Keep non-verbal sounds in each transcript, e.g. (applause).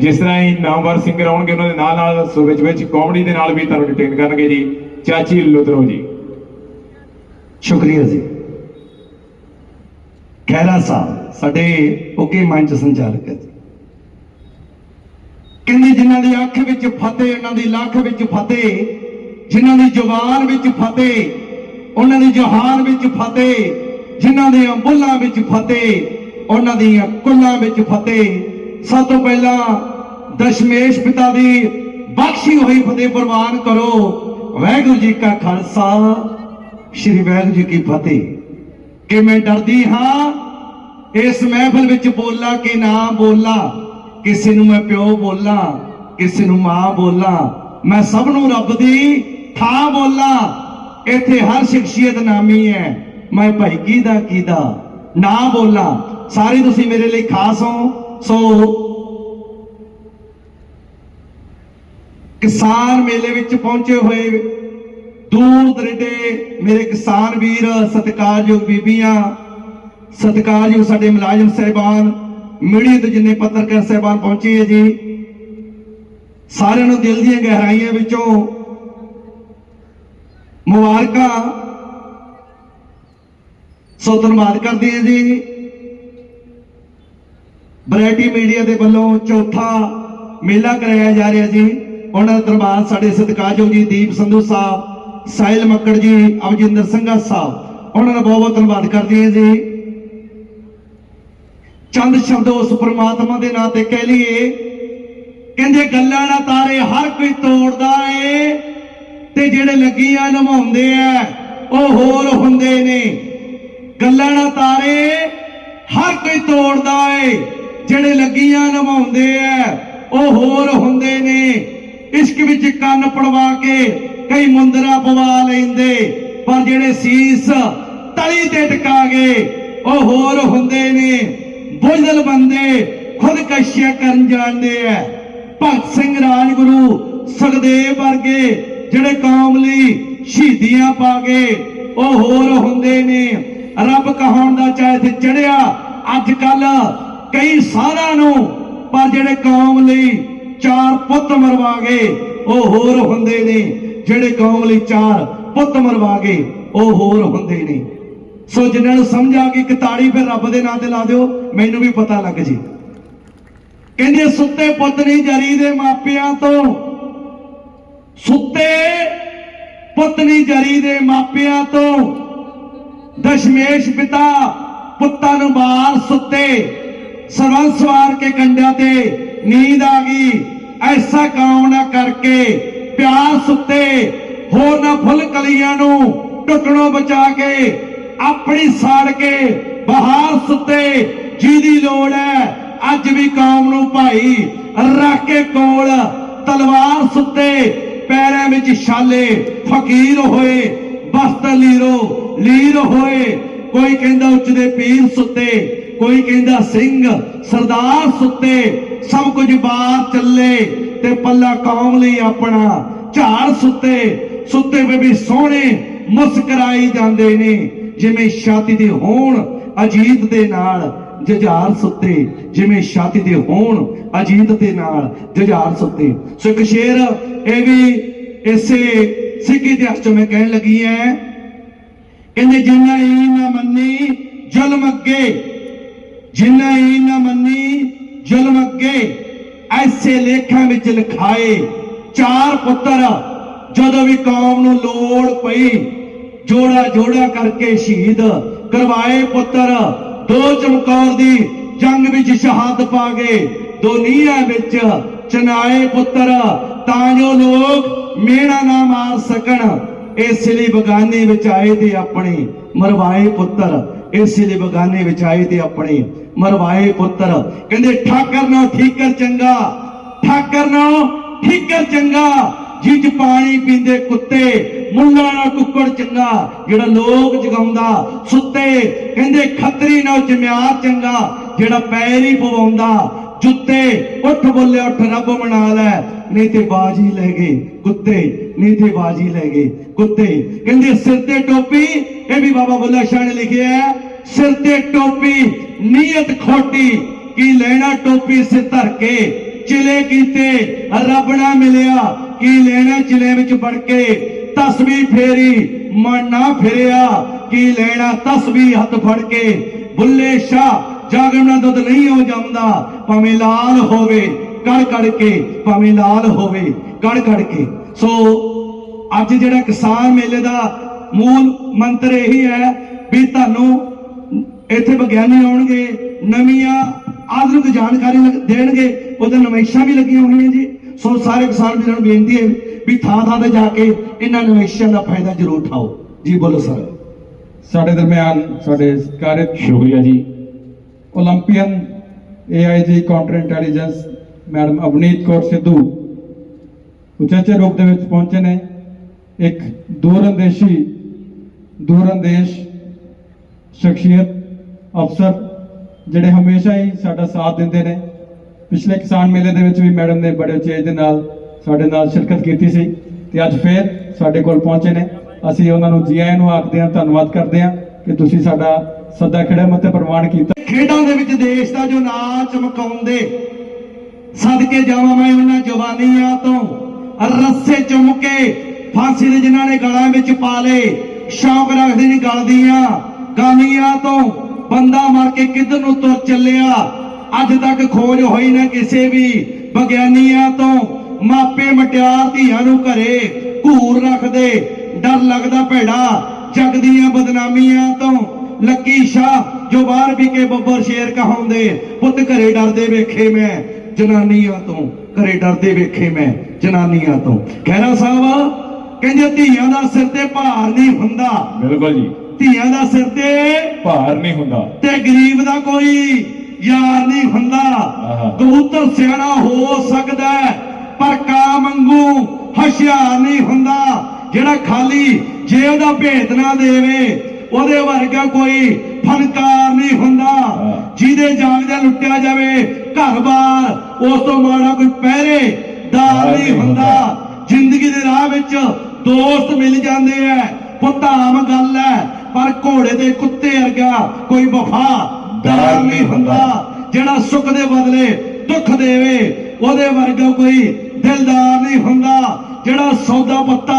ਜਿਸ ਤਰ੍ਹਾਂ ਹੀ ਨਾਮਵਰ ਸਿੰਘ ਆਉਣਗੇ ਉਹਨਾਂ ਦੇ ਨਾਲ ਨਾਲ ਵਿੱਚ ਵਿੱਚ ਕਾਮੇਡੀ ਦੇ ਨਾਲ ਵੀ ਤੁਹਾਨੂੰ ਐਂਟਰਟੇਨ ਕਰਨਗੇ ਜੀ। ਚਾਚੀ ਲੁਧਰੋ ਜੀ। ਸ਼ੁਕਰੀਆ ਜੀ। ਖੈਰਾ ਸਾਹਿਬ, ਸਾਡੇ ਉੱਘੇ ਮੰਚ ਸੰਚਾਲਕ ਹੈ ਕਹਿੰਦੇ ਜਿਨ੍ਹਾਂ ਦੀ ਅੱਖ ਵਿੱਚ ਫਤਿਹ ਉਹਨਾਂ ਦੀ ਲੱਖ ਵਿੱਚ ਫਤਿਹ, ਜਿਨ੍ਹਾਂ ਦੀ ਜ਼ੁਬਾਨ ਵਿੱਚ ਫਤਿਹ, ਉਹਨਾਂ ਦੀ ਜਹਾਨ ਵਿੱਚ ਫਤਿਹ, ਜਿਨ੍ਹਾਂ ਦੀਆਂ ਬੁੱਲਾਂ ਵਿੱਚ ਫਤਿਹ, ਉਹਨਾਂ ਦੀਆਂ ਕੁੱਲਾਂ ਵਿੱਚ ਫਤਿਹ ਸਭ ਤੋਂ ਪਹਿਲਾਂ ਦਸ਼ਮੇਸ਼ ਪਿਤਾ ਦੀ ਬਖਸ਼ੀ ਹੋਈ ਫਤਿਹ ਪ੍ਰਵਾਨ ਕਰੋ। ਵਾਹਿਗੁਰੂ ਜੀ ਕਾ ਖਾਲਸਾ, ਸ਼੍ਰੀ ਵਾਹਿਗੁਰੂ ਜੀ ਕੀ ਫਤਿਹ। ਕਿ ਮੈਂ ਡਰਦੀ ਹਾਂ, ਇਸ ਮਹਿਫਲ ਵਿੱਚ ਬੋਲਾਂ ਕਿ ਨਾ ਬੋਲਾਂ, ਕਿਸੇ ਨੂੰ ਮੈਂ ਪਿਓ ਬੋਲਾਂ, ਕਿਸੇ ਨੂੰ ਮਾਂ ਬੋਲਾਂ, ਮੈਂ ਸਭ ਨੂੰ ਰੱਬ ਦੀ ਥਾਂ ਬੋਲਾਂ। ਇੱਥੇ ਹਰ ਸ਼ਖਸੀਅਤ ਨਾਮੀ ਹੈ, ਮੈਂ ਭਾਈ ਕਿਹਦਾ ਕਿਹਦਾ ਨਾ ਬੋਲਾਂ। ਸਾਰੇ ਤੁਸੀਂ ਮੇਰੇ ਲਈ ਖਾਸ ਹੋ। ਸੋ ਕਿਸਾਨ ਮੇਲੇ ਵਿੱਚ ਪਹੁੰਚੇ ਹੋਏ ਦੂਰ ਦਰੇਡੇ ਮੇਰੇ ਕਿਸਾਨ ਵੀਰ, ਸਤਿਕਾਰਯੋਗ ਬੀਬੀਆਂ, ਸਤਿਕਾਰਯੋਗ ਸਾਡੇ ਮੁਲਾਜ਼ਮ ਸਹਿਬਾਨ ਮੀਡੀਆ ਤੇ ਜਿੰਨੇ ਪੱਤਰਕਾਰ ਸਹਿਬਾਨ ਪਹੁੰਚੇ ਜੀ, ਸਾਰਿਆਂ ਨੂੰ ਦਿਲ ਦੀਆਂ ਗਹਿਰਾਈਆਂ ਵਿੱਚੋਂ ਮੁਬਾਰਕਾਂ। ਸੋ ਧੰਨਵਾਦ ਕਰਦੇ ਹਾਂ ਜੀ। ਵੈਰਾਈਟੀ ਮੀਡੀਆ ਦੇ ਵੱਲੋਂ ਚੌਥਾ ਮੇਲਾ ਕਰਾਇਆ ਜਾ ਰਿਹਾ ਜੀ। ਉਹਨਾਂ ਦਾ ਦਰਬਾਰ ਸਾਡੇ ਸਤਿਕਾਰਯੋਗ ਜੀ ਦੀਪ ਸੰਧੂ ਸਾਹਿਬ, ਸਾਹਿਲ ਮੱਕੜ ਜੀ, ਅਵਜਿੰਦਰ ਸਿੰਘਾ ਸਾਹਿਬ, ਉਹਨਾਂ ਦਾ ਬਹੁਤ ਬਹੁਤ ਧੰਨਵਾਦ ਕਰਦੇ ਹਾਂ ਜੀ। ਚੰਦ ਸ਼ਬਦ ਉਸ ਪ੍ਰਮਾਤਮਾ ਦੇ ਨਾਂ ਤੇ ਕਹਿ ਲਈਏ। ਕਹਿੰਦੇ, ਗੱਲਾਂ ਨਾ ਤਾਰੇ ਹਰ ਕੋਈ ਤੋੜਦਾ ਏ ਤੇ ਜਿਹੜੇ ਲੱਗੀਆਂ ਨਿਭਾਉਂਦੇ ਆ ਉਹ ਹੋਰ ਹੁੰਦੇ ਨੇ। ਗੱਲਾਂ ਨਾ ਤਾਰੇ ਹਰ ਕੋਈ ਤੋੜਦਾ ਏ ਜਿਹੜੇ ਲੱਗੀਆਂ ਨਿਭਾਉਂਦੇ ਆ, ਉਹ ਹੋਰ ਹੁੰਦੇ ਨੇ। ਇਸ਼ਕ ਵਿੱਚ ਕੰਨ ਪੜਵਾ ਕੇ ਕਈ ਮੁੰਦਰਾ ਪਵਾ ਲੈਂਦੇ, ਪਰ ਜਿਹੜੇ ਸੀਸ ਤਲੀ ਤੇ ਟਿਕਾ ਗਏ, ਉਹ ਹੋਰ ਹੁੰਦੇ ਨੇ। ਬੁਝਲ ਬੰਦੇ ਖੁਦ ਕਰਨ ਜਾਣਦੇ ਆ। ਭਗਤ ਸਿੰਘ ਰਾਜਗੁਰੂ ਸੁਖਦੇਵ ਵਰਗੇ ਜਿਹੜੇ ਕੌਮ ਲਈ ਸ਼ਹੀਦੀਆਂ ਪਾ ਗਏ ਉਹ ਹੋਰ ਹੁੰਦੇ ਨੇ। ਰੱਬ ਕਹਾਉਣ ਦਾ ਚਾਹੇ ਤੇ ਚੜਿਆ, ਅੱਜ ਕੱਲ ਕਈ ਸਾਰਿਆਂ ਨੂੰ, ਪਰ ਜਿਹੜੇ ਕੌਮ ਲਈ ਚਾਰ ਪੁੱਤ ਮਰਵਾ ਗਏ, ਉਹ ਹੋਰ ਹੁੰਦੇ ਨੇ। ਜਿਹੜੇ ਕੌਮ ਲਈ ਚਾਰ ਪੁੱਤ ਮਰਵਾ ਗਏ, ਉਹ ਹੋਰ ਹੁੰਦੇ ਨੇ। ਸੋ ਜਿਨ੍ਹਾਂ ਨੂੰ ਸਮਝ ਆ ਗਈ ਕਿ ਤਾੜੀ ਫਿਰ ਰੱਬ ਦੇ ਨਾਂ ਤੇ ਲਾ ਦਿਓ, ਮੈਨੂੰ ਵੀ ਪਤਾ ਲੱਗ ਜੀ। ਕਹਿੰਦੇ ਸੁੱਤੇ ਪੁੱਤ ਨਹੀਂ ਜਰੀ ਦੇ ਮਾਪਿਆਂ ਤੋਂ। ਸੁੱਤੇ ਪੁੱਤ ਨਹੀਂ ਜਰੀ ਦੇ ਮਾਪਿਆਂ ਤੋਂ। ਦਸ਼ਮੇਸ਼ ਪਿਤਾ ਪੁੱਤਾਂ ਨੂੰ ਬਾਹਰ ਸੁੱਤੇ। ਸਰਵੰਸ ਵਾਰ ਕੇ ਕੰਡਿਆਂ ਤੇ ਨੀਂਦ ਆ ਗਈ। ਐਸਾ ਕਾਮ ਨਾ ਕਰਕੇ ਪਿਆਰ ਸੁੱਤੇ ਹੋਰ ਨਾ ਫੁੱਲ ਕਲੀਆਂ ਨੂੰ ਟੁਕੜੋਂ ਬਚਾ ਕੇ ਆਪਣੀ ਸਾੜ ਕੇ ਬਹਾਰ ਸੁੱਤੇ ਜਿਹਦੀ ਲੋੜ ਹੈ, ਅੱਜ ਵੀ ਕੌਮ ਨੂੰ ਭਾਈ ਰੱਖ ਕੇ ਕੋਲ ਤਲਵਾਰ ਸੁੱਤੇ, ਪੈਰਾਂ ਵਿੱਚ ਛਾਲੇ ਫਕੀਰ ਹੋਏ, ਬਸਤ ਲੀਰੋ ਲੀਰ ਹੋਏ, ਕੋਈ ਕਹਿੰਦਾ ਉੱਚ ਦੇ ਪੀਰ ਸੁੱਤੇ। ਕੋਈ ਕਹਿੰਦਾ, ਸਿੰਘ, ਸਰਦਾਰ ਸੁੱਤੇ, ਸਭ ਕੁਝ ਬਾਹਰ ਚੱਲੇ ਤੇ ਪੱਲਾ ਕੌਮ ਲਈ ਆਪਣਾ ਝਾੜ ਸੁੱਤੇ। ਸੁੱਤੇ ਵੇ ਵੀ ਸੋਹਣੇ ਮੁਸਕਰਾਈ ਜਾਂਦੇ ਨੇ, ਜਿਵੇਂ ਛਾਤੀ ਦੇ ਹੋਣ ਅਜੀਤ ਦੇ ਨਾਲ ਜੁਝਾਰ ਸੁੱਤੇ, ਜਿਵੇਂ ਛਾਤੀ ਦੇ ਹੋਣ ਅਜੀਤ ਦੇ ਨਾਲ ਜੁਝਾਰ ਸੁੱਤੇ। ਸੋ ਇੱਕ ਸ਼ੇਰ ਇਹ ਵੀ ਇਸੇ ਸਿੱਖ ਇਤਿਹਾਸ ਚੋਂ ਮੈਂ ਕਹਿਣ ਲੱਗੀ ਐ ਕਹਿੰਦੇ ਜਿੰਨਾ ਹੀ ਨਾ ਮੰਨੀ, ਜ਼ੁਲਮ ਅੱਗੇ ਜਿੰਨਾ ਹੀ ਨਾ ਮੰਨੀ, ਜ਼ੁਲਮ ਅੱਗੇ ਐਸੇ ਲੇਖਾਂ ਵਿੱਚ ਲਿਖਾਏ। ਚਾਰ ਪੁੱਤਰ, ਜਦੋਂ ਵੀ ਕੌਮ ਨੂੰ ਲੋੜ ਪਈ ਜੋੜਾ ਜੋੜਾ ਕਰਕੇ ਸ਼ਹੀਦ ਕਰਵਾਏ ਪੁੱਤਰ। ਦੋ ਚਮਕੌਰ ਦੀ ਜੰਗ ਵਿੱਚ ਸ਼ਹਾਦਤ ਪਾ ਗਏ ਦੋ ਨੀਹਾਂ ਵਿੱਚ ਚਨਾਏ ਪੁੱਤਰ। ਤਾਂ ਜੋ ਲੋਕ ਮੇਣਾ ਨਾ ਮਾਰ ਸਕਣ, ਇਸ ਲਈ ਬਗਾਨੇ ਵਿੱਚ ਆਏ ਤੇ ਆਪਣੇ ਮਰਵਾਏ ਪੁੱਤਰ। ਇਸ ਦੇ ਬਗਾਨੇ ਵਿੱਚ ਆਏ ਤੇ ਆਪਣੇ ਮਰਵਾਏ ਪੁੱਤਰ। ਕਹਿੰਦੇ, ਠਾਕਰ ਨਾ, ਠੀਕਰ ਚੰਗਾ। ਠਾਕਰ ਨਾ, ਠੀਕਰ ਚੰਗਾ। ਜਿਹ ਪਾਣੀ ਪੀਂਦੇ ਕੁੱਤੇ, ਮੁੰਡਾ ਨਾ ਕੁੱਕੜ ਚੰਗਾ। ਜਿਹੜਾ ਲੋਕ ਜਗਾਉਂਦਾ, ਸੁੱਤੇ। ਕਹਿੰਦੇ, ਖੱਤਰੀ ਨਾ ਜਮਿਆਰ ਚੰਗਾ। ਜਿਹੜਾ ਪੈਰ ਹੀ ਪਵਾਉਂਦਾ ਜੁੱਤੇ ਉੱਠ ਬੋਲੇ ਉੱਠ ਰੱਬ ਮਨਾ ਲੈ ਨਹੀਂ ਤੇ ਬਾਜੀ ਲੈ ਗਏ ਕੁੱਤੇ ਨਹੀਂ ਤੇ ਬਾਜੀ ਲੈ ਗਏ ਕੁੱਤੇ ਕਹਿੰਦੇ ਸਿਰ ਤੇ ਟੋਪੀ ਇਹ ਵੀ ਬਾਬਾ ਬੁੱਲਾ ਸ਼ਾਹ ਨੇ ਲਿਖਿਆ ਹੈ ਸਿਰ ਤੇ ਟੋਪੀ ਨੀਅਤ ਖੋਟੀ ਕੀ ਲੈਣਾ ਟੋਪੀ ਸਿਰ ਧਰ ਕੇ ਚਿਲੇ ਕੀਤੇ ਰੱਬ ਨਾ ਮਿਲਿਆ ਕੀ ਲੈਣਾ ਚਿਲੇ ਵਿੱਚ ਵੜ ਕੇ ਤਸਵੀ ਫੇਰੀ ਮਨ ਨਾ ਫਿਰਿਆ ਕੀ ਲੈਣਾ ਤਸਵੀ ਹੱਥ ਫੜ ਕੇ ਬੁੱਲੇ ਸ਼ਾਹ ਜਾਗਣਾ ਦੁੱਧ ਨਹੀਂ ਹੋ ਜਾਂਦਾ ਭਾਵੇਂ ਲਾਲ ਹੋਵੇ ਕੜ ਕੜ ਕੇ ਭਾਵੇਂ ਲਾਲ ਹੋਵੇ ਕੜ ਕੜ ਕੇ। ਸੋ ਅੱਜ ਜਿਹੜਾ ਕਿਸਾਨ ਮੇਲੇ ਦਾ ਮੂਲ ਮੰਤਰ ਇਹੀ ਹੈ ਵੀ ਤੁਹਾਨੂੰ ਇੱਥੇ ਵਿਗਿਆਨੀ ਆਉਣਗੇ ਨਵੀਆਂ ਆਧੁਨਿਕ ਜਾਣਕਾਰੀ ਦੇਣਗੇ ਉਹਦੇ ਨਵੇਸ਼ਾਂ ਵੀ ਲੱਗੀਆਂ ਹੋਈਆਂ ਜੀ। ਸੋ ਸਾਰੇ ਕਿਸਾਨ ਵੀਰਾਂ ਨੂੰ ਬੇਨਤੀ ਹੈ ਵੀ ਥਾਂ ਥਾਂ ਤੇ ਜਾ ਕੇ ਇਹਨਾਂ ਨਵੇਸ਼ਾਂ ਦਾ ਫਾਇਦਾ ਜ਼ਰੂਰ ਉਠਾਓ। ਜੀ ਬੋਲੋ ਸਰ। ਸਾਡੇ ਦਰਮਿਆਨ ਸਾਡੇ ਸਤਿਕਾਰਿਤ ਸ਼ੁਕਰੀਆ ਜੀ। 올림픽ਨ AIG counter intelligence madam Avneet Kaur Sidhu ਉਚੇਚੇ ਰੂਪ ਦੇ ਵਿੱਚ ਪਹੁੰਚੇ ਨੇ ਇੱਕ ਦੂਰਅੰਦੇਸ਼ੀ ਦੂਰਅੰਦੇਸ਼ ਸ਼ਖਸੀਅਤ ਅਫਸਰ ਜਿਹੜੇ ਹਮੇਸ਼ਾ ਹੀ ਸਾਡਾ ਸਾਥ ਦਿੰਦੇ ਨੇ ਪਿਛਲੇ ਕਿਸਾਨ ਮੇਲੇ ਦੇ ਵਿੱਚ ਵੀ ਮੈਡਮ ਨੇ ਬੜੇ ਚੇਜ ਦੇ ਨਾਲ ਸਾਡੇ ਨਾਲ ਸ਼ਿਰਕਤ ਕੀਤੀ ਸੀ ਤੇ ਅੱਜ ਫੇਰ ਸਾਡੇ ਕੋਲ ਪਹੁੰਚੇ ਨੇ ਅਸੀਂ ਉਹਨਾਂ ਨੂੰ ਜੀ ਆਇਆਂ ਨੂੰ ਆਖਦੇ ਹਾਂ ਧੰਨਵਾਦ ਕਰਦੇ ਹਾਂ ਕਿ ਤੁਸੀਂ ਸਾਡਾ ਸੱਦਾ ਖੜੇ ਮੱਤੇ ਪ੍ਰਵਾਨ ਕੀਤਾ? ਖੇਡਾਂ ਦੇ ਵਿੱਚ ਦੇਸ਼ ਦਾ ਜੋ ਨਾਂ ਚਮਕਾਉਂਦੇ, ਸਦਕੇ ਜਾਵਾਂ ਮੈਂ ਉਹਨਾਂ ਜਵਾਨੀਆਂ ਤੋਂ। ਰੱਸੇ ਚੁੰਮ ਕੇ ਫਾਂਸੀ ਦੇ ਜਿਨ੍ਹਾਂ ਨੇ ਗਲਾਂ ਵਿੱਚ ਪਾ ਲਏ, ਸ਼ੌਕ ਰੱਖਦੇ ਨਹੀਂ ਗਲਦੀਆਂ ਗਾਨੀਆਂ ਤੋਂ। ਬੰਦਾ ਮਰ ਕੇ ਕਿੱਧਰ ਨੂੰ ਤੁਰ ਚੱਲਿਆ? ਅੱਜ ਤੱਕ ਖੋਜ ਹੋਈ ਨਾ ਕਿਸੇ ਵੀ ਵਿਗਿਆਨੀਆਂ ਤੋਂ। ਮਾਪੇ ਮਟਿਆਰ ਧੀਆਂ ਨੂੰ ਘਰੇ ਘੂਰ ਰੱਖਦੇ, ਡਰ ਲੱਗਦਾ ਭੈੜਾ। ਜਗ ਦੀਆਂ ਬਦਨਾਮੀਆਂ ਤੋਂ ਲੱਕੀ ਸ਼ਾਹ ਜੋ ਬਾਹਰ ਵੀ ਕੇ ਬੱਬਰ ਸ਼ੇਰ ਕਹਾਉਂਦੇ ਪੁੱਤ ਘਰੇ ਡਰਦੇ ਵੇਖੇ ਮੈਂ ਜਨਾਨੀਆਂ ਤੋਂ ਘਰੇ ਡਰਦੇ ਵੇਖੇ ਮੈਂ ਜਨਾਨੀਆਂ ਤੋਂ। ਖੈਰਾ ਸਾਹਿਬ ਕਹਿੰਦੇ ਧੀਆਂ ਦਾ ਸਿਰ ਤੇ ਭਾਰ ਨਹੀਂ ਹੁੰਦਾ। ਬਿਲਕੁਲ ਜੀ। ਧੀਆਂ ਦਾ ਸਿਰ ਤੇ ਭਾਰ ਨਹੀਂ ਹੁੰਦਾ। ਤੇ ਗਰੀਬ ਦਾ ਕੋਈ ਯਾਰ ਨਹੀਂ ਹੁੰਦਾ। ਕਬੂਤਰ ਸਿਆਣਾ ਹੋ ਸਕਦਾ ਪਰ ਕਾਂ ਮੰਗੂ ਹੁਸ਼ਿਆਰ ਨਹੀਂ ਹੁੰਦਾ। ਜਿਹੜਾ ਖਾਲੀ ਜੇਬ ਦਾ ਭੇਤ ਨਾ ਦੇਵੇ ਉਹਦੇ ਵਰਗਾ ਕੋਈ ਫਨਕਾਰ ਨਹੀਂ ਹੁੰਦਾ। ਜਿਹਦੇ ਜਾਗਦਾ ਲੁੱਟਿਆ ਜਾਵੇ ਘਰ-ਬਾਰ ਉਸ ਤੋਂ ਮਾੜਾ ਕੋਈ ਪਹਿਰੇਦਾਰ ਨਹੀਂ ਹੁੰਦਾ। ਜ਼ਿੰਦਗੀ ਦੇ ਰਾਹ ਵਿੱਚ ਦੋਸਤ ਮਿਲ ਜਾਂਦੇ ਐ ਪੁੱਤ ਆਮ ਗੱਲ ਐ ਪਰ ਘੋੜੇ ਦੇ ਕੁੱਤੇ ਵਰਗਾ ਕੋਈ ਵਫਾਦਾਰ ਨਹੀਂ ਹੁੰਦਾ। ਜਿਹੜਾ ਸੁੱਖ ਦੇ ਬਦਲੇ ਦੁੱਖ ਦੇਵੇ ਉਹਦੇ ਵਰਗਾ ਕੋਈ ਦਿਲਦਾਰ ਨਹੀਂ ਹੁੰਦਾ। ਜਿਹੜਾ ਸੌਦਾ ਪੱਤਾ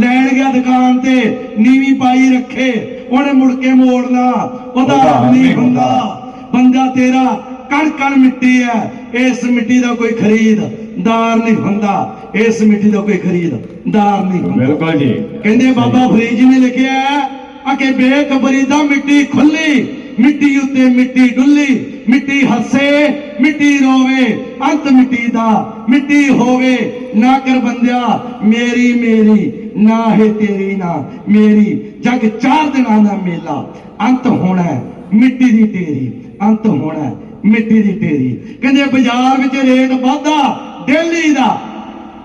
ਲੈਣ ਗਿਆ ਦੁਕਾਨ ਤੇ ਨੀਵੀਂ ਪਾਈ ਰੱਖੇ ਉਹਨੇ ਮੁੜ ਕੇ ਮੋੜਨਾ ਉਹਦਾ ਨਹੀਂ ਹੁੰਦਾ। ਬੰਦਾ। ਤੇਰਾ ਕਣ ਕਣ ਮਿੱਟੀ ਹੈ। ਇਸ ਮਿੱਟੀ ਦਾ ਕੋਈ ਖਰੀਦਦਾਰ ਨਹੀਂ ਹੁੰਦਾ। ਇਸ ਮਿੱਟੀ ਦਾ ਕੋਈ ਖਰੀਦਦਾਰ ਨਹੀਂ ਹੁੰਦਾ। ਬਿਲਕੁਲ ਜੀ। ਕਹਿੰਦੇ ਬਾਬਾ ਫਰੀਦ ਜੀ ਨੇ ਲਿਖਿਆ ਆ ਕਿ ਬੇਕਬਰੀ ਦਾ ਮਿੱਟੀ ਖੁੱਲੀ ਮਿੱਟੀ ਉੱਤੇ ਮਿੱਟੀ ਡੁੱਲੀ ਮਿੱਟੀ ਹੱਸੇ ਮਿੱਟੀ ਰੋਵੇ ਅੰਤ ਮਿੱਟੀ ਦਾ ਮਿੱਟੀ ਹੋਵੇ, ਨਾ ਕਰ ਬੰਦਿਆ, ਮੇਰੀ ਮੇਰੀ, ਨਾ ਹੈ ਤੇਰੀ ਨਾ, ਮੇਰੀ। ਜਗ ਚਾਰ ਦਿਨਾਂ ਦਾ ਮੇਲਾ, ਅੰਤ ਹੋਣਾ ਮਿੱਟੀ ਦੀ ਢੇਰੀ, ਅੰਤ ਹੋਣਾ ਮਿੱਟੀ ਦੀ ਢੇਰੀ। ਕਹਿੰਦੇ ਬਾਜ਼ਾਰ ਵਿੱਚ ਰੇਟ ਵਾਧਾ, ਡੇਲੀ ਦਾ।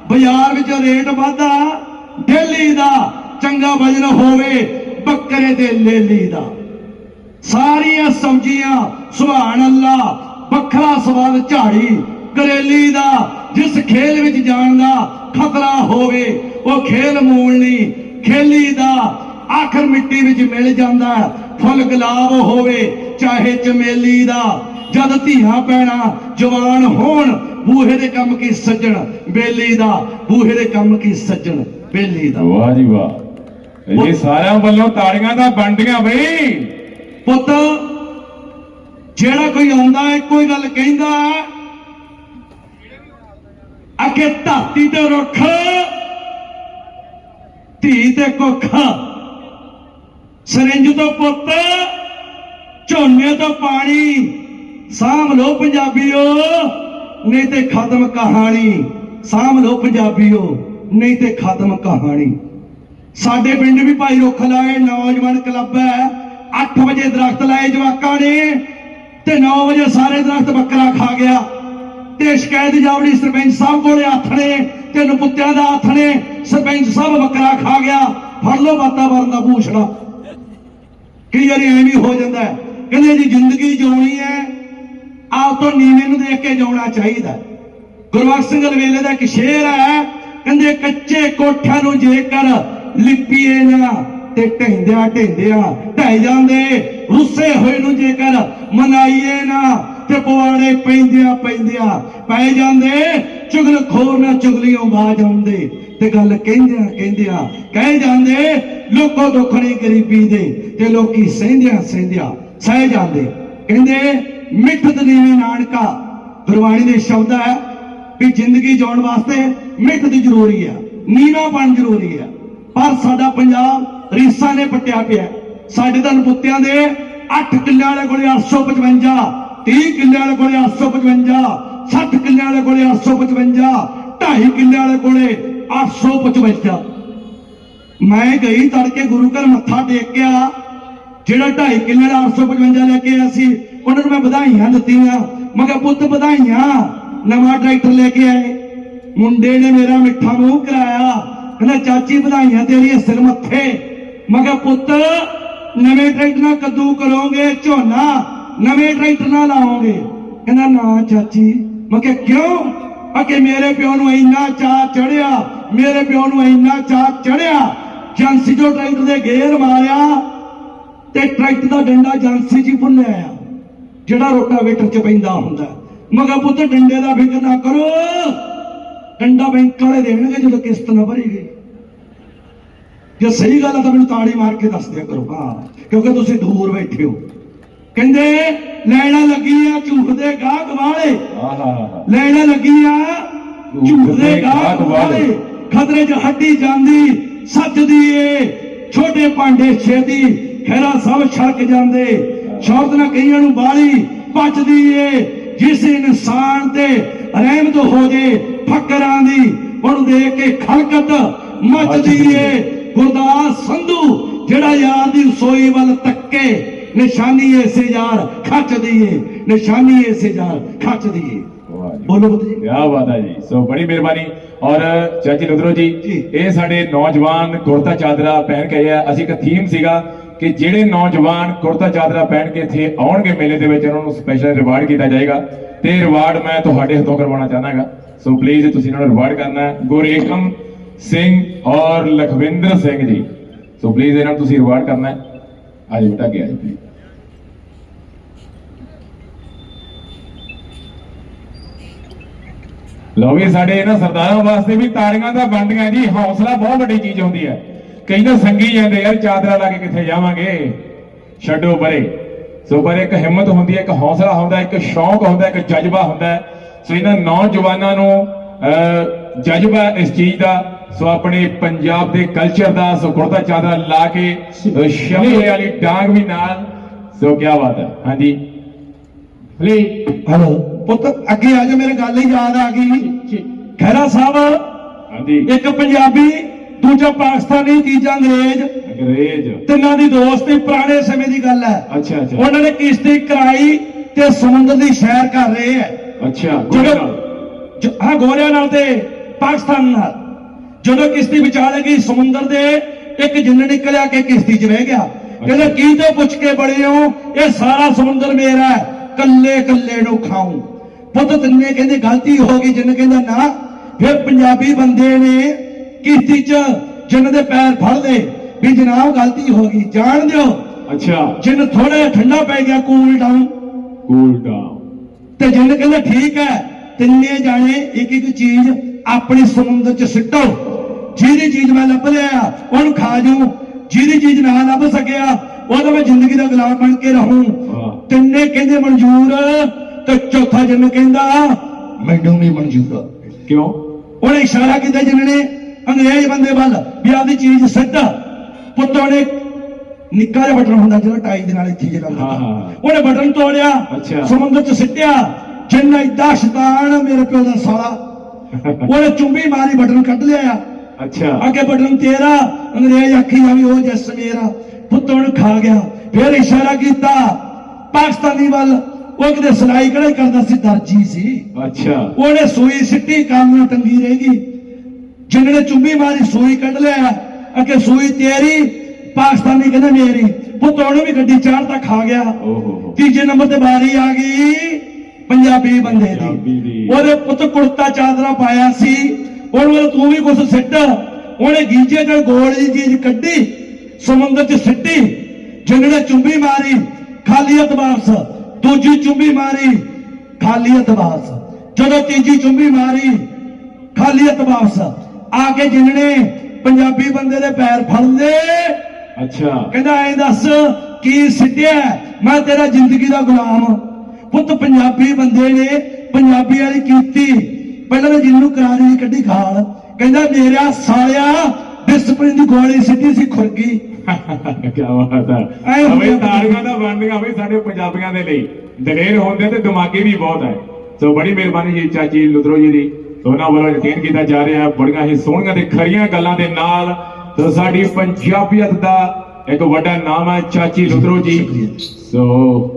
ਬਾਜ਼ਾਰ ਵਿੱਚ ਰੇਟ ਵਾਧਾ, ਡੇਲੀ ਦਾ। ਚੰਗਾ ਵਜਨ ਹੋਵੇ, ਬੱਕਰੇ ਦੇ ਲੇਲੀ ਦਾ। ਸਾਰੀਆਂ ਸਬਜ਼ੀਆਂ, ਸੁਭਾਨ ਅੱਲਾ, ਵੱਖਰਾ ਸਵਾਦ ਝਾੜੀ, ਕਰੇਲੀ ਦਾ। ਜਿਸ ਖੇਲ ਵਿੱਚ ਜਾਣ ਦਾ ਖਤਰਾ ਹੋਵੇ ਉਹ ਖੇਲ ਮੂਲ ਨਹੀਂ ਖੇਲੀ ਦਾ ਆਖਰ ਮਿੱਟੀ ਵਿੱਚ ਮਿਲ ਜਾਂਦਾ। ਫੁੱਲ ਗੁਲਾਬ ਹੋਵੇ ਚਾਹੇ ਚਮੇਲੀ ਦਾ ਜਦ ਧੀਆਂ ਪੈਣਾ ਜਵਾਨ ਹੋਣ ਬੂਹੇ ਦੇ ਕੰਮ ਕੀ ਸੱਜਣ ਬੇਲੀ ਦਾ ਬੂਹੇ ਦੇ ਕੰਮ ਕੀ ਸੱਜਣ ਬੇਲੀ ਦਾ। ਵਾਹ ਜੀ ਵਾਹ। ਇਹ ਸਾਰਿਆਂ ਵੱਲੋਂ ਤਾੜੀਆਂ ਤਾਂ ਬਣਦੀਆਂ ਬਈ। ਪੁੱਤ ਜਿਹੜਾ ਕੋਈ ਆਉਂਦਾ ਹੈ ਕੋਈ ਗੱਲ ਕਹਿੰਦਾ ਹੈ ਅਕੇ ਧਰਤੀ ਤੇ ਰੁੱਖ, ਧੀ ਤੇ ਕੁੱਖ, ਸਰਿੰਜ ਤੋਂ ਪੁੱਤ, ਝੋਨੇ ਤੋਂ ਪਾਣੀ, ਸਾਂਭ ਲੋ ਪੰਜਾਬੀਓ, ਨਹੀਂ ਤੇ ਖਤਮ ਕਹਾਣੀ, ਸਾਂਭ ਲੋ ਪੰਜਾਬੀਓ, ਨਹੀਂ ਤੇ ਖਤਮ ਕਹਾਣੀ। ਸਾਡੇ ਪਿੰਡ ਵੀ ਭਾਈ ਰੁੱਖ ਲਾਏ, ਨੌਜਵਾਨ ਕਲੱਬ ਹੈ 8 ਵਜੇ ਦਰਖਤ ਲਾਏ ਜਵਾਕਾਂ ਨੇ ਤੇ 9 ਵਜੇ ਸਾਰੇ ਦਰਖਤ ਬੱਕਰਾ ਖਾ ਗਿਆ। ਤੇ ਸ਼ਿਕਾਇਤ ਜਾਵੜੀ ਸਰਪੰਚ ਸਾਹਿਬ ਕੋਲੇ ਹੱਥ ਨੇ ਤੇ ਨਪੁੱਤਿਆਂ ਦਾ ਹੱਥ ਨੇ, ਸਰਪੰਚ ਸਾਹਿਬ ਬੱਕਰਾ ਖਾ ਗਿਆ, ਫੜ ਲਓ ਵਾਤਾਵਰਨ ਦਾ ਭੂਸ਼ਣਾ। ਕਈ ਵਾਰੀ ਐਵੇਂ ਹੋ ਜਾਂਦਾ ਕਹਿੰਦੇ ਜੀ ਜ਼ਿੰਦਗੀ ਜਿਉਣੀ ਹੈ, ਆਪ ਤੋਂ ਨੀਵੇਂ ਨੂੰ ਦੇਖ ਕੇ ਜਿਉਣਾ ਚਾਹੀਦਾ ਹੈ। ਗੁਰਬਖਸ਼ ਸਿੰਘ ਵੇਲੇ ਦਾ ਇੱਕ ਸ਼ੇਰ ਹੈ, ਕਹਿੰਦੇ ਕੱਚੇ ਕੋਠਿਆਂ ਨੂੰ ਜੇਕਰ ਲਿਪੀਏ ਨਾ, ਤੇ ਢਹਿੰਦਿਆਂ ਢਹਿੰਦਿਆਂ ਢਹਿ ਜਾਂਦੇ। ਰੁੱਸੇ ਹੋਏ ਨੂੰ ਜੇਕਰ ਮਨਾਈਏ ਨਾ ਤੇ ਪਵਾੜੇ ਪੈਂਦਿਆਂ ਪੈਂਦਿਆਂ ਪੈ ਜਾਂਦੇ ਚੁਗਲ ਖੋਰ ਨਾ ਚੁਗਲੀਆਂ ਬਾਜ ਆਉਂਦੇ। ਤੇ ਗੱਲ ਕਹਿੰਦਿਆਂ ਕਹਿੰਦਿਆਂ ਕਹਿ ਜਾਂਦੇ, ਲੋਕੋ ਦੁੱਖਣੀ ਗਰੀਬੀ ਦੇ, ਤੇ ਲੋਕੀ ਸਹਿੰਦਿਆਂ ਸਹਿੰਦਿਆਂ ਸਹਿ ਜਾਂਦੇ। ਕਹਿੰਦੇ ਮਿੱਠਤ ਨੀਵੇਂ ਨਾਨਕਾ, ਗੁਰਬਾਣੀ ਦੇ ਸ਼ਬਦ ਹੈ ਵੀ ਜ਼ਿੰਦਗੀ ਜਿਉਣ ਵਾਸਤੇ ਮਿੱਠ ਦੀ ਜ਼ਰੂਰੀ ਆ ਨੀਵਾਂਪਣ ਜ਼ਰੂਰੀ ਆ ਪਰ ਸਾਡਾ ਪੰਜਾਬ ਰੀਸਾਂ ਨੇ ਪੱਟਿਆ ਪਿਆ ਸਾਡੇ ਤਾਂ ਪੁੱਤਿਆਂ ਦੇ 8 ਕਿੱਲਿਆਂ ਵਾਲੇ ਕੋਲੇ 855 30 ਕਿੱਲਿਆਂ ਵਾਲੇ ਕੋਲੇ 855 60 ਕਿੱਲਿਆਂ ਵਾਲੇ ਕੋਲੇ 855 2.5 ਕਿੱਲਿਆਂ ਵਾਲੇ ਕੋਲੇ 855 ਮੈਂ ਗਈ ਤੜਕੇ ਗੁਰੂ ਘਰ ਮੱਥਾ ਟੇਕਿਆ ਜਿਹੜਾ 2.5 ਕਿੱਲੇ ਦਾ 855 ਲੈ ਕੇ ਆਇਆ ਸੀ ਉਹਨਾਂ ਨੂੰ ਮੈਂ ਵਧਾਈਆਂ ਦਿੱਤੀਆਂ ਮੈਂ ਕਿਹਾ ਪੁੱਤ ਵਧਾਈਆਂ ਨਵਾਂ ਟਰੈਕਟਰ ਲੈ ਕੇ ਆਏ ਮੁੰਡੇ ਨੇ ਮੇਰਾ ਮਿੱਠਾ ਮੂੰਹ ਕਰਾਇਆ ਕਹਿੰਦਾ ਚਾਚੀ ਵਧਾਈਆਂ ਤੇਰੀਆਂ ਸਿਰ ਮੱਥੇ ਮੈਂ ਕਿਹਾ ਪੁੱਤ ਨਵੇਂ ਟਰੈਕਟਰ ਨਾਲ ਕੱਦੂ ਕਰੋਗੇ ਝੋਨਾ ਨਵੇਂ ਟਰੈਕਟਰ ਨਾਲ ਲਾਓਗੇ ਕਹਿੰਦਾ, ਨਾ ਚਾਚੀ, ਮੈਂ ਕਿਹਾ, ਕਿਉਂ? ਅਕੇ ਮੇਰੇ ਪਿਓ ਨੂੰ ਇੰਨਾ ਚਾਹ ਚੜਿਆ, ਮੇਰੇ ਪਿਓ ਨੂੰ ਇੰਨਾ ਚਾਹ ਚੜਿਆ। ਜਾਂਸੀ ਜੋ ਟਰੈਕਟਰ ਦੇ ਗੇਰ ਮਾਰਿਆ ਤੇ ਟਰੈਕਟਰ ਦਾ ਡੰਡਾ ਜਾਂਸੀ ਜੀ ਭੁੱਲਿਆ ਆ, ਜਿਹੜਾ ਰੋਟਾਵੇਟਰ ਚ ਪੈਂਦਾ ਹੁੰਦਾ। ਮਗਾ ਪੁੱਤ, ਡੰਡੇ ਦਾ ਫਿਕਰ ਨਾ ਕਰੋ। ਡੰਡਾ ਬੈਂਕ ਵਾਲੇ ਦੇਣਗੇ ਜਦੋਂ ਕਿਸ਼ਤ ਨਾ ਭਰੀ ਗਈ ਜੇ ਸਹੀ ਗੱਲ ਆ ਤਾਂ ਮੈਨੂੰ ਤਾੜੀ ਮਾਰ ਕੇ ਦੱਸ ਦਿਆ ਕਰੋ, ਹਾਂ। ਕਿਉਂਕਿ ਤੁਸੀਂ ਦੂਰ ਬੈਠੇ ਹੋ। ਕਹਿੰਦੇ ਲੈਣਾ ਲੱਗੀਆਂ ਝੂਠ ਦੇ ਗਾਹਕ ਵਾਲੇ। ਆਹਾ ਲੈਣਾ ਲੱਗੀਆਂ ਝੂਠ ਦੇ ਗਾਹਕ ਵਾਲੇ। ਖਤਰੇ 'ਚ ਹੱਡੀ ਜਾਂਦੀ ਸੱਜਦੀ ਏ। ਛੋਟੇ ਭਾਂਡੇ ਛੇਦੀ ਖੈਰਾ ਸਭ ਛਲਕ ਜਾਂਦੇ। ਸ਼ੌਰਤ ਨਾ ਕਈਆਂ ਨੂੰ ਬਾਲੀ ਪਚਦੀ ਏ। ਜਿਸ ਇਨਸਾਨ ਤੇ ਰਹਿਮਤ ਹੋ ਜੇ ਫਕਰਾਂ ਦੀ ਉਹਨੂੰ ਦੇਖ ਕੇ ਖਲਕਤ ਮਚਦੀ ਏ। ਗੁਰਦਾਸ ਸੰਧੂ ਜਿਹੜਾ ਯਾਰ ਦੀ ਰਸੋਈ ਵੱਲ ਤੱਕੇ ਨਿਸ਼ਾਨੀ ਐਸੇ ਯਾਰ ਖੱਚਦੀ ਏ ਨਿਸ਼ਾਨੀ ਐਸੇ ਯਾਰ ਖੱਚਦੀ ਏ ਵਾਹ ਜੀ। ਬੋਲੋ ਪੁੱਤ ਜੀ। ਕੀ ਬਾਤ ਹੈ ਜੀ। ਸੋ ਬੜੀ ਮਿਹਰਬਾਨੀ। ਔਰ ਚਾਚੀ ਨੁਦਰੋ ਜੀ ਜੀ। ਇਹ ਸਾਡੇ ਨੌਜਵਾਨ ਕੁੜਤਾ ਚਾਦਰਾ ਪਹਿਨ ਕੇ ਆ। ਅਸੀਂ ਇੱਕ ਥੀਮ ਸੀਗਾ ਕਿ ਜਿਹੜੇ ਨੌਜਵਾਨ ਕੁੜਤਾ ਚਾਦਰਾ ਪਹਿਨ ਕੇ ਇੱਥੇ ਆਉਣਗੇ ਮੇਲੇ ਦੇ ਵਿੱਚ ਉਹਨਾਂ ਨੂੰ ਸਪੈਸ਼ਲ ਰਿਵਾਰਡ ਕੀਤਾ ਜਾਏਗਾ। ਤੇ ਰਿਵਾਰਡ ਮੈਂ ਤੁਹਾਡੇ ਹੱਥੋਂ ਕਰਵਾਉਣਾ ਚਾਹਾਂਗਾ। ਸੋ ਪਲੀਜ਼ ਤੁਸੀਂ ਇਹਨਾਂ ਨੂੰ ਰਿਵਾਰਡ ਕਰਨਾ ਹੈ। ਗੁਰੇਕਮ ਸਿੰਘ ਔਰ ਲਖਵਿੰਦਰ ਸਿੰਘ ਜੀ। ਸੋ ਪਲੀਜ਼ ਇਹਨਾਂ ਨੂੰ ਤੁਸੀਂ ਰਿਵਾਰਡ ਕਰਨਾ ਹੈ। ਆਜੋ ਬੇਟਾ ਅੱਗੇ ਆਜੋ। Please। ਲਓ ਵੀ ਸਾਡੇ ਇਹਨਾਂ ਸਰਦਾਰਾਂ ਵਾਸਤੇ ਵੀ ਤਾੜੀਆਂ ਦਾ ਬੰਦੀਆਂ ਜੀ ਹੌਸਲਾ ਬਹੁਤ ਵੱਡੀ ਚੀਜ਼ ਹੁੰਦੀ ਹੈ। ਕਈ ਸੰਗੀ ਜਾਂਦੇ ਯਾਰ ਚਾਦਰਾ ਲਾ ਕੇ ਕਿੱਥੇ ਜਾਵਾਂਗੇ? ਛੱਡੋ ਪਰੇ। ਸੋ ਪਰ ਇੱਕ ਹਿੰਮਤ ਹੁੰਦੀ ਹੈ ਇੱਕ ਹੌਸਲਾ ਹੁੰਦਾ ਇੱਕ ਸ਼ੌਂਕ ਹੁੰਦਾ ਇੱਕ ਜਜ਼ਬਾ ਹੁੰਦਾ ਸੋ ਇਹਨਾਂ ਨੌਜਵਾਨਾਂ ਨੂੰ ਅਹ, ਜਜ਼ਬਾ ਇਸ ਚੀਜ਼ ਦਾ ਸੋ ਆਪਣੇ ਪੰਜਾਬ ਦੇ ਕਲਚਰ ਦਾ ਸੋ ਕੁੜਤਾ ਚਾਦਰਾ ਲਾ ਕੇ ਸ਼ਮਲੇ ਵਾਲੀ ਡਾਂਗ ਵੀ ਨਾਲ। ਸੋ ਕੀ ਬਾਤ ਹੈ। ਹਾਂਜੀ। ਪਲੀ ਹਲੋ ਪੁੱਤ ਅੱਗੇ ਆ ਜਾ ਮੇਰੇ ਗੱਲ ਹੀ ਯਾਦ ਆ ਗਈ। ਖੈਰਾ ਸਾਹਿਬ ਹਾਂਜੀ। ਇੱਕ ਪੰਜਾਬੀ ਦੂਜਾ ਪਾਕਿਸਤਾਨੀ ਤੀਜਾ ਅੰਗਰੇਜ਼। ਅੰਗਰੇਜ਼। ਤਿੰਨਾਂ ਦੀ ਦੋਸਤੀ ਪੁਰਾਣੇ ਸਮੇਂ ਦੀ ਗੱਲ ਹੈ। ਅੱਛਾ ਅੱਛਾ। ਉਹਨਾਂ ਨੇ ਕਿਸ਼ਤੀ ਕਰਾਈ ਤੇ ਸਮੁੰਦਰ ਦੀ ਸੈਰ ਕਰ ਰਹੇ ਹੈ। ਅੱਛਾ ਜਦੋਂ ਹਾਂ ਗੋਰਿਆਂ ਨਾਲ ਤੇ ਪਾਕਿਸਤਾਨ ਨਾਲ। ਜਦੋਂ ਕਿਸ਼ਤੀ ਵਿਚਾਲੇ ਗਈ ਸਮੁੰਦਰ ਦੇ ਇੱਕ ਜਿੰਨ ਨਿਕਲਿਆ ਕਿ ਕਿਸ਼ਤੀ 'ਚ ਰਹਿ ਗਿਆ। ਕਹਿੰਦਾ ਕੀ ਤੋਂ ਪੁੱਛ ਕੇ ਬੜੇ ਹੋ? ਇਹ ਸਾਰਾ ਸਮੁੰਦਰ ਮੇਰਾ ਹੈ। ਕੱਲੇ ਕੱਲੇ ਨੂੰ ਖਾਉਂ ਪੁੱਤ ਤਿੰਨੇ ਕਹਿੰਦੇ ਗਲਤੀ ਹੋ ਗਈ ਜਿੰਨ ਕਹਿੰਦਾ ਨਾ ਫਿਰ ਪੰਜਾਬੀ ਬੰਦੇ ਨੇ ਕਿਸ਼ਤੀ 'ਚ ਜਿੰਨ ਦੇ ਪੈਰ ਫੜ ਲਏ ਵੀ ਜਨਾਬ ਗਲਤੀ ਹੋ ਗਈ। ਜਾਣ ਦਿਓ। ਅੱਛਾ। ਜਿੰਨ ਥੋੜਾ ਠੰਡਾ ਪੈ ਗਿਆ ਕੂਲ ਡਾਊਨ ਕੂਲ ਡਾਊਨ ਤੇ ਜਿੰਨ ਕਹਿੰਦਾ ਠੀਕ ਹੈ ਤਿੰਨੇ ਜਾਣੇ ਇੱਕ ਇੱਕ ਚੀਜ਼ ਆਪਣੀ ਸਮੁੰਦਰ ਚ ਸਿੱਟੋ। ਜਿਹਦੀ ਚੀਜ਼ ਮੈਂ ਲੱਭ ਲਿਆ ਉਹਨੂੰ ਖਾ ਜੂ ਜਿਹਦੀ ਚੀਜ਼ ਨਾ ਲੱਭ ਸਕਿਆ ਉਹਦਾ ਮੈਂ ਜ਼ਿੰਦਗੀ ਦਾ ਗੁਲਾਮ ਬਣ ਕੇ ਰਹੂੰ। ਤਿੰਨੇ ਕਹਿੰਦੇ ਮਨਜ਼ੂਰ ਤੇ ਚੌਥਾ ਜਿੰਨ ਕਹਿੰਦਾ ਮੈਨੂੰ ਨਹੀਂ ਮਨਜ਼ੂਰ ਕਿਉਂ? ਉਹਨੇ ਇਸ਼ਾਰਾ ਕੀਤਾ ਜਿੰਨ ਨੇ ਅੰਗਰੇਜ਼ ਬੰਦੇ ਵੱਲ ਵੀ ਆਪਦੀ ਚੀਜ਼ ਸਿੱਟ ਪੁੱਤੋਂ ਨੇ ਨਿੱਕਾ ਜਿਹਾ ਬਟਨ ਹੁੰਦਾ ਜਿਹੜਾ ਟਾਈ ਦੇ ਨਾਲ ਇੱਥੇ ਜਿਹੜਾ ਹਾਂ। ਉਹਨੇ ਬਟਨ ਤੋੜਿਆ। ਸਮੁੰਦਰ ਚ ਸਿੱਟਿਆ। ਜਿੰਨ ਏਡਾ ਸ਼ੈਤਾਨ ਮੇਰੇ ਪਿਓ ਦਾ ਸਾਲਾ। (laughs) ਉਹਨੇ ਚੁੰਬੀ ਮਾਰੀ ਬਟਨ ਕੱਢ ਲਿਆ। ਅੱਛਾ। ਅੱਗੇ ਬਟਨ ਤੇਰਾ ਅੰਗਰੇਜ਼ ਆਖੀ ਜਾਵੀ ਉਹ ਜੱਸ ਮੇਰਾ। ਪੁੱਤੋਂ ਨੂੰ ਖਾ ਗਿਆ। ਫਿਰ ਇਸ਼ਾਰਾ ਕੀਤਾ ਪਾਕਿਸਤਾਨੀ ਵੱਲ ਉਹ ਕਿਤੇ ਸਲਾਈ ਕਢਾਈ ਕਰਦਾ ਸੀ ਦਰਜੀ ਸੀ। ਅੱਛਾ। ਉਹਨੇ ਸੂਈ ਸਿੱਟੀ ਕੰਮ ਨੂੰ ਟੰਗੀ ਰਹੇਗੀ ਜਿੰਨੇ ਚੁੰਬੀ ਮਾਰੀ ਸੂਈ ਕੱਢ ਲਿਆ ਅਕੇ ਸੂਈ ਤੇਰੀ ਪਾਕਿਸਤਾਨੀ ਕਹਿੰਦਾ ਮੇਰੀ ਪੁੱਤ ਉਹਨੂੰ ਵੀ ਗੱਡੀ ਚਾੜ ਤਾਂ ਖਾ ਗਿਆ। ਓਹ। ਤੀਜੇ ਨੰਬਰ ਤੇ ਵਾਰੀ ਆ ਗਈ ਪੰਜਾਬੀ ਬੰਦੇ ਦੀ। ਉਹਦੇ ਪੁੱਤ ਕੁੜਤਾ ਚਾਦਰਾ ਪਾਇਆ ਸੀ। ਉਹਨੂੰ ਤੂੰ ਵੀ ਕੁਛ ਸਿੱਟ। ਉਹਨੇ ਗੀਜੇ ਚ ਗੋਲ ਦੀ ਚੀਜ਼ ਕੱਢੀ ਸਮੁੰਦਰ ਚ ਸਿੱਟੀ ਜਿੰਨੇ ਚੁੰਬੀ ਮਾਰੀ ਖਾਲੀ ਹੱਥ ਵਾਪਸ। ਦੂਜੀ ਚੁੰਬੀ ਮਾਰੀ ਖਾਲੀ ਹੱਥ ਵਾਪਸ। ਜਦੋਂ ਤੀਜੀ ਚੁੰਬੀ ਮਾਰੀ ਖਾਲੀ ਹੱਥ ਵਾਪਸ। ਆ ਕੇ ਜਿੰਨੇ ਪੰਜਾਬੀ ਬੰਦੇ ਦੇ ਪੈਰ ਫੜ ਲਏ। ਅੱਛਾ। ਕਹਿੰਦਾ ਐ ਦੱਸ ਕੀ ਸਿੱਧਿਆ ਮੈਂ ਤੇਰਾ ਜ਼ਿੰਦਗੀ ਦਾ ਗੁਲਾਮ ਪੁੱਤ ਪੰਜਾਬੀ ਬੰਦੇ ਨੇ ਪੰਜਾਬੀ ਵਾਲੀ ਕੀਤੀ। ਪਹਿਲਾਂ ਤਾਂ ਜਿਹਨੂੰ ਕਰਾਰੀ ਦੀ ਕੱਢੀ ਖਾਲ। ਕਹਿੰਦਾ ਮੇਰਾ ਸਾਲਿਆ ਡਿਸਪਲਿਨ ਦੀ ਗੋਲੀ ਸਿੱਧੀ ਸੀ ਖੁਰਗੀ ਕੀ ਬਾਤ ਹੈ। ਅਵੇ ਤਾੜੀਆਂ ਤਾਂ ਬਣਦੀਆਂ ਬਈ ਸਾਡੇ ਪੰਜਾਬੀਆਂ ਦੇ ਲਈ। ਦਲੇਰ ਹੁੰਦੇ ਤੇ ਦਿਮਾਗੀ ਵੀ ਬਹੁਤ ਹੈ। ਸੋ ਬੜੀ ਮਿਹਰਬਾਨੀ ਜੀ ਚਾਚੀ ਲੁਧਰੋ ਜੀ ਦੀ। ਉਹਨਾਂ ਵੱਲੋਂ ਯਕੀਨ ਕੀਤਾ ਜਾ ਰਿਹਾ ਬੜੀਆਂ ਹੀ ਸੋਹਣੀਆਂ ਤੇ ਖਰੀਆਂ ਗੱਲਾਂ ਦੇ ਨਾਲ ਸੋ ਸਾਡੀ ਪੰਜਾਬੀਅਤ ਦਾ ਇੱਕ ਵੱਡਾ ਨਾਮ ਹੈ ਚਾਚੀ ਲੁਧਰੋ ਜੀ। ਸੋ